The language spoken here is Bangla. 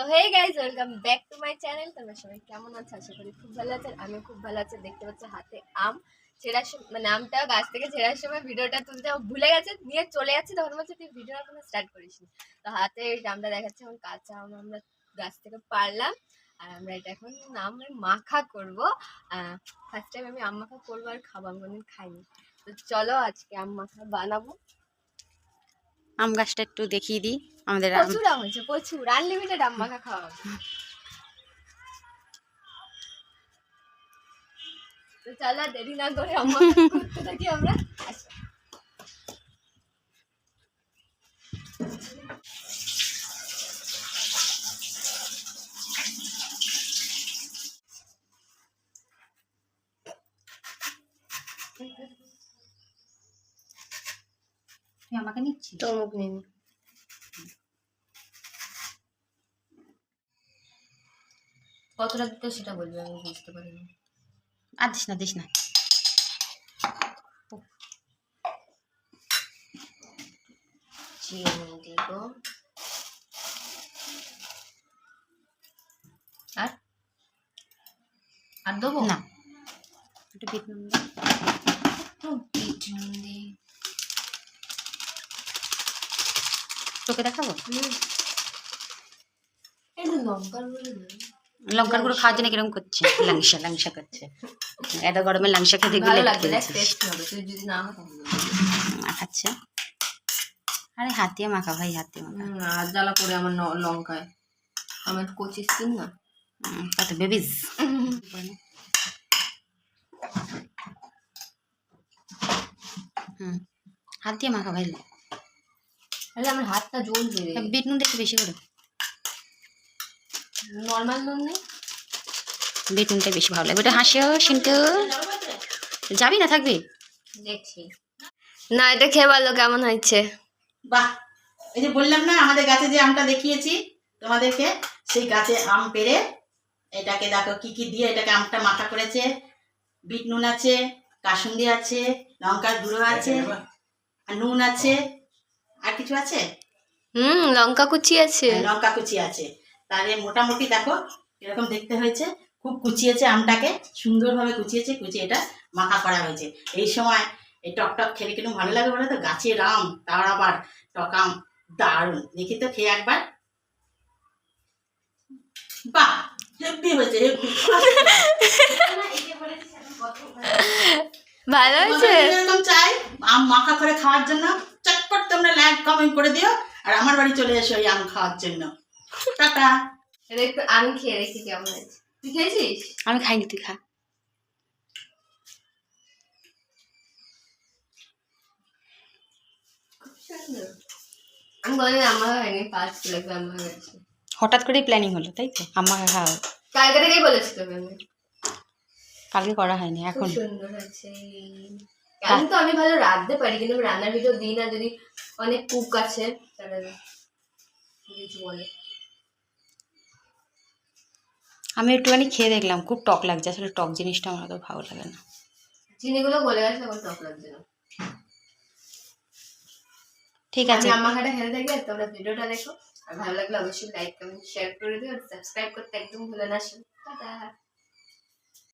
তো hey guys welcome back to my channel তোমরা সবাই কেমন আছো? আশা করি খুব ভালো আছেন, আমিও খুব ভালো আছি। দেখতে পাচ্ছ হাতে আম। ছেঁড়ার মানে আমটা গাছ থেকে ছেঁড়ার সময় ভিডিওটা তুলতে ভুলে গেছে, নিয়ে চলে যাচ্ছে। তখন বলছে তুই ভিডিও এখনও স্টার্ট করিস তো হাতে আমটা দেখাচ্ছে এখন কাঁচা আম আমরা গাছ থেকে পারলাম। আর আমরা এটা এখন আম মাখা করব। ফার্স্ট টাইম আমি আম মাখা করব আর খাব, আমি কোনদিন খাইনি। তো চলো আজকে আম মাখা বানাবো। আম গাছটা একটু দেখিয়ে দিই। আমাদের হয়েছে, প্রচুর। আম মাখা তো দেরি না করে আমরা। আসো। তুই আমাকে নিচ্ছিস? তোর মুখ নিন কতটা দিতে সেটা বলবি আমি বুঝতে পারিনি। আর দিস না দিস না। চিনি দিব। আর? আর দেবো? না। একটু বিট নুন দে। একটু বিট নুন দিই তোকে দেখাবো? লঙ্কার গুঁড়ো গুঁড়ো খাওয়ার জন্য কীরকম করছে? লাংসা লাংসা করছে। এত গরমে লাংসা খেতে গেলে। মাখাচ্ছে আরে হাতিয়ে মাখা ভাই হাতিয়ে মাখা। আর জ্বালা করে আমার লঙ্কায়। আমার কচি স্কিন না। কত বেবিজ হুম। হাত দিয়ে মাখা ভাই। তাহলে আমার হাতটা জ্বলবে। রে বিট নুন দেখি বেশি করে। নর্মাল নুন নেই? বিট নুনটা বেশি ভালো লাগবে। ওটা হাসিও কিন্তু যাবি না থাকবি? দেখছি। না এটা খেয়ে ভালো কেমন হয়েছে? বাহ! এই যে বললাম না আমাদের গাছে যে আমটা দেখিয়েছি তোমাদেরকে সেই গাছে আম পেরে এটাকে দেখো কি কি দিয়ে এটাকে আমটা মাখা করেছে। বিট নুন আছে কাসুন্দি আছে লঙ্কার গুঁড়ো আছে আর নুন আছে। আর কিছু আছে? হুম লঙ্কা কুচি আছে। হ্যাঁ, লঙ্কা কুচি আছে। তাহলে মোটামুটি দেখো এরকম দেখতে হয়েছে। খুব কুচিয়েছে আমটাকে সুন্দরভাবে কুচিয়েছে কুচিয়ে এটা মাখা করা হয়েছে। এই সময় এই টক টক খেলে কীরকম ভালো লাগে বলে তো গাছের আম তার আবার টক আম দারুণ। দেখি তো খেয়ে একবার। বাহ হেব্বি হয়েছে ভালো হয়েছে? এরকম চাই? আম মাখা করে খাওয়ার জন্য? চটপট তোমরা লাইক কমেন্ট করে দিও আর আমার বাড়ি চলে এসো এই আম খাওয়ার জন্য। টাটা। এটা একটু আমি খেয়ে দেখি কেমন হয়েছে। তুই খেয়েছিস? আমি খাইনি তুই খা। আমি বলি আমার হয়নি পাঁচ কিলো হয়েছে। হঠাৎ করেই প্ল্যানিং হলো তাই তো? আমাকে খাওয়া কালকে থেকেই বলেছি তোকে আমি কালকে করা হয়নি এখন। সুন্দর হয়েছে। আমি তো আমি ভালো রাঁধতে পারি কিন্তু রান্নার ভিডিও দিই না। যদি অনেক কুক আছে কিছু বলে। আমি একটুখানি খেয়ে দেখলাম খুব টক লাগছে। আসলে টক জিনিসটা আমার তো ভালো লাগে না। চিনিগুলো গলে গেছে এখন টক লাগছে না। ঠিক আছে আমি আম্মা খাটা খেতে থাকি তোমরা ভিডিওটা দেখো। আর ভালো লাগলে অবশ্যই লাইক কমেন্ট শেয়ার করে দিও। আর সাবস্ক্রাইব করতে একদম ভুলে না টাটা।